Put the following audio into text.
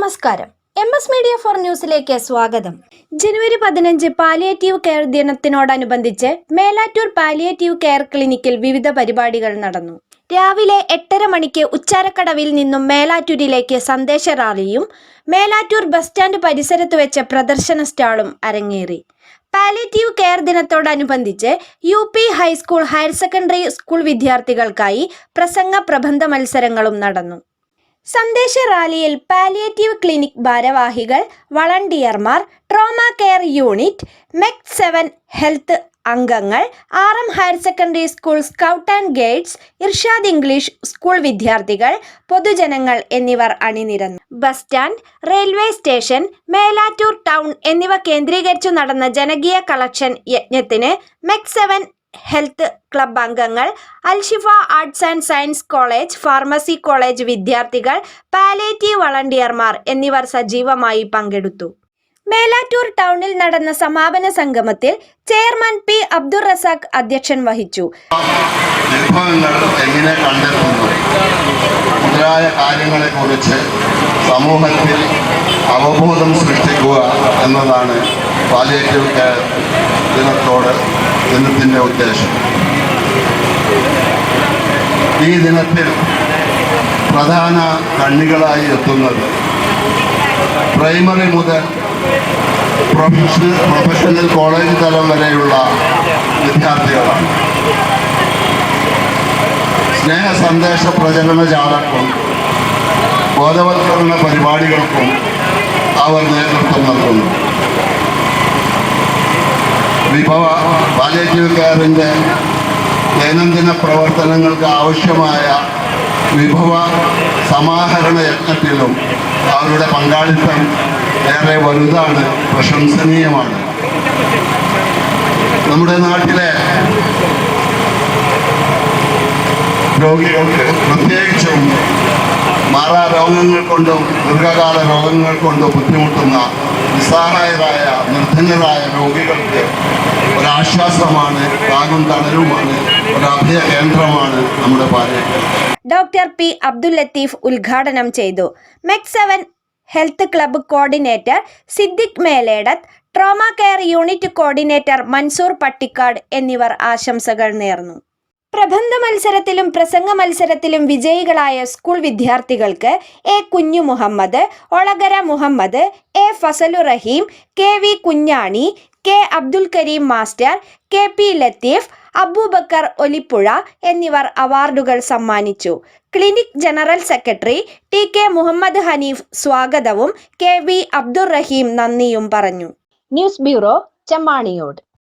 നമസ്കാരം. M S media for ന്യൂസിലേക്ക് സ്വാഗതം. ജനുവരി പതിനഞ്ച് പാലിയേറ്റീവ് കെയർ ദിനത്തിനോടനുബന്ധിച്ച് മേലാറ്റൂർ പാലിയേറ്റീവ് കെയർ ക്ലിനിക്കിൽ വിവിധ പരിപാടികൾ നടന്നു. രാവിലെ എട്ടര മണിക്ക് ഉച്ചാരക്കടവിൽ നിന്നും മേലാറ്റൂരിലേക്ക് സന്ദേശ റാലിയും മേലാറ്റൂർ ബസ് സ്റ്റാൻഡ് പരിസരത്ത് വെച്ച പ്രദർശന സ്റ്റാളും അരങ്ങേറി. പാലിയേറ്റീവ് കെയർ ദിനത്തോടനുബന്ധിച്ച് U P high school higher secondary school വിദ്യാർത്ഥികൾക്കായി പ്രസംഗ പ്രബന്ധ മത്സരങ്ങളും നടന്നു. സന്ദേശ റാലിയിൽ പാലിയേറ്റീവ് ക്ലിനിക് ഭാരവാഹികൾ വളണ്ടിയർമാർ trauma care unit MEC seven health അംഗങ്ങൾ R M higher secondary school scout and guides Irshad English school വിദ്യാർത്ഥികൾ പൊതുജനങ്ങൾ എന്നിവർ അണിനിരന്നു. Bus stand railway station Melattur town എന്നിവ കേന്ദ്രീകരിച്ചു നടന്ന ജനകീയ കളക്ഷൻ യജ്ഞത്തിന് മെക് സെവൻ ഹെൽത്ത് ക്ലബ് അംഗങ്ങൾ Alshifa arts and science college pharmacy college വിദ്യാർത്ഥികൾ പാലേറ്റീവ് വളണ്ടിയർമാർ എന്നിവർ സജീവമായി പങ്കെടുത്തു. മേലാറ്റൂർ ടൗണിൽ നടന്ന സമാപന സംഗമത്തിൽ ചെയർമാൻ പി അബ്ദുൾ റസാഖ് അധ്യക്ഷൻ വഹിച്ചു. എങ്ങനെ കണ്ടെത്തുന്നു? മുതലായ കാര്യങ്ങളെക്കുറിച്ച് സമൂഹത്തിൽ അവബോധം സൃഷ്ടിക്കുക എന്നതാണ് പാലിയേറ്റീവ് ദിനത്തോട് ദിനത്തിന്റെ ഉദ്ദേശം. ഈ ദിനത്തിൽ പ്രധാന കണ്ണികളായി എത്തുന്നത് പ്രൈമറി മുതൽ പ്രൊഫഷണൽ പ്രൊഫഷണൽ കോളേജ് തലം വരെയുള്ള വിദ്യാർത്ഥികളാണ്. സ്നേഹ സന്ദേശ പ്രചരണ ജാലക്കും ബോധവൽക്കരണ പരിപാടികൾക്കും അവർ നേതൃത്വം നൽകുന്നു. വിഭവ കെയറിന്റെ ദൈനംദിന പ്രവർത്തനങ്ങൾക്ക് ആവശ്യമായ വിഭവ സമാഹരണ യജ്ഞത്തിലും അവരുടെ പങ്കാളിത്തം ഏറെ വലുതാണ് പ്രശംസനീയമാണ്. നമ്മുടെ നാട്ടിലെ രോഗികൾക്ക് പ്രത്യേകിച്ചും മാറാ രോഗങ്ങൾ കൊണ്ടും ദീർഘകാല രോഗങ്ങൾ കൊണ്ടും ബുദ്ധിമുട്ടുന്ന നിസ്സഹായരായ നിർധനരായ രോഗികൾക്ക് ഒരാശ്വാസമാണ് താങ്ങും തണലുമാണ് ഒരു കേന്ദ്രമാണ് നമ്മുടെ പാലക്കാട് ഡോക്ടർ പി അബ്ദുൽ ലത്തീഫ് ഉദ്ഘാടനം ചെയ്തു. MEC seven health club coordinator Siddique Meledath trauma care unit coordinator Mansoor Pattikkad എന്നിവർ ആശംസകൾ നേർന്നു. പ്രബന്ധ മത്സരത്തിലും പ്രസംഗ മത്സരത്തിലും വിജയികളായ സ്കൂൾ വിദ്യാർത്ഥികൾക്ക് A Kunju Muhammad Olakara Muhammad A Fasalu Raheem K V Kunjani K Abdul Kareem master K P Latheef Abubakar Olippuzha എന്നിവർ അവാർഡുകൾ സമ്മാനിച്ചു. Clinic general secretary T K Muhammad Hanif സ്വാഗതവും കെ വി അബ്ദുറഹീം നന്ദിയും പറഞ്ഞു. News bureau Chemmaniyode.